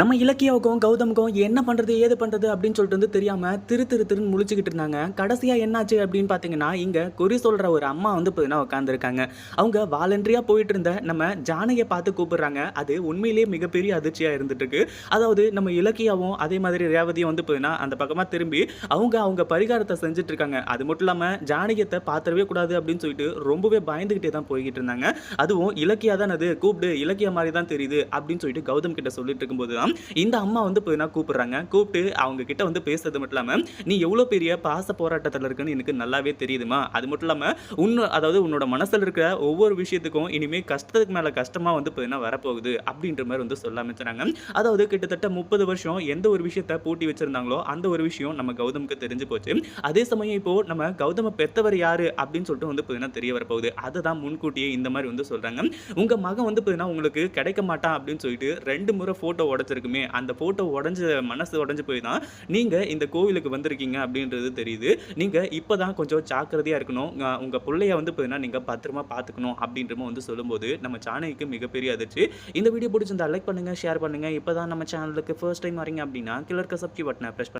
நம்ம இலக்கியாவுக்கும் கௌதமுக்கும் என்ன பண்ணுறது ஏது பண்ணுறது அப்படின்னு சொல்லிட்டு வந்து தெரியாமல் திரு திரு திருன்னு முழிச்சுக்கிட்டு இருந்தாங்க. கடைசியாக என்னாச்சு அப்படின்னு பார்த்தீங்கன்னா இங்கே குறி சொல்கிற ஒரு அம்மா வந்து பார்த்தீங்கன்னா உட்காந்துருக்காங்க அவங்க வாலண்டரியாக போயிட்டு இருந்த நம்ம ஜானகியை பார்த்து கூப்பிடுறாங்க. அது உண்மையிலேயே மிகப்பெரிய அதிர்ச்சியாக இருந்துட்டுருக்கு. அதாவது நம்ம இலக்கியாவும் அதே மாதிரி ரேவதியும் வந்து பார்த்தீங்கன்னா அந்த பக்கமாக திரும்பி அவங்க அவங்க பரிகாரத்தை செஞ்சுட்டு இருக்காங்க அது மட்டும் இல்லாமல் ஜானகியத்தை பார்த்துடவே கூடாது அப்படின்னு சொல்லிட்டு ரொம்பவே பயந்துக்கிட்டே தான் போய்கிட்டு இருந்தாங்க. அதுவும் இலக்கியா தான் அது கூப்பிடு இலக்கிய மாதிரி தான் தெரியுது அப்படின்னு சொல்லிட்டு கௌதம் கிட்ட சொல்லிட்டு இருக்கும்போது தான் இந்த அம்மா வந்து பார்த்தீங்கன்னா கூப்பிடுறாங்க? கூப்பிட்டு அவங்க கிட்ட வந்து பேசுறது மட்டும் இல்லாமல் நீ எவ்வளோ பெரிய பாச போராட்டத்தில் இருக்குன்னு எனக்கு நல்லாவே தெரியுதுமா? அது மட்டும் இல்லாமல் உன்ன அதாவது உன்னோட மனசில் இருக்கிற ஒவ்வொரு விஷயத்துக்கும் இனிமேல் கஷ்டத்துக்கு மேலே கஷ்டமாக வந்து பார்த்தீங்கன்னா வரப்போகுது? அப்படின்ற மாதிரி வந்து சொல்ல ஆரம்பிச்சாங்க. அதாவது கிட்டத்தட்ட முப்பது வருஷம் எந்த ஒரு விஷயத்த பூட்டி வச்சிருந்தாங்களோ அந்த ஒரு விஷயம் நம்ம கௌதமுக்கு தெரிஞ்சு போச்சு. அதே சமயம் இப்போ நம்ம கௌதம பெத்தவர் யாரு அப்படின்னு சொல்லிட்டு வந்து பார்த்தீங்கன்னா தெரிய வரப்போகுது? அதை தான் முன்கூட்டியே இந்த மாதிரி வந்து சொல்றாங்க. உங்க மகன் வந்து பார்த்தீங்கன்னா உங்களுக்கு கிடைக்க மாட்டான் அப்படின்னு சொல்லிட்டு ரெண்டு முறை போட்டோ கொடுத்துருக்குமே அந்த போட்டோ உடஞ்ச மனசு உடஞ்சு போய் தான் நீங்க இந்த கோவிலுக்கு வந்திருக்கீங்க அப்படின்றது தெரியுது. நீங்க இப்பதான் கொஞ்சம் ஜாக்கிரதையா இருக்கணும். உங்கள் உங்க பிள்ளைய வந்து பார்த்தீங்கன்னா நீங்க பத்திரமா பார்த்துக்கணும் அப்படின்றமோ வந்து சொல்லும்போது நம்ம சேனலுக்கு மிகப்பெரிய அதிர்ச்சி. இந்த வீடியோ பிடிச்சிருந்தா லைக் பண்ணுங்க ஷேர் பண்ணுங்க. இப்பதான் நம்ம சேனலுக்கு ஃபர்ஸ்ட் டைம் வரீங்க அப்படின்னா கிளர்க்க சப்ஸ்கிரைப் பட்டனை ப்ரெஸ்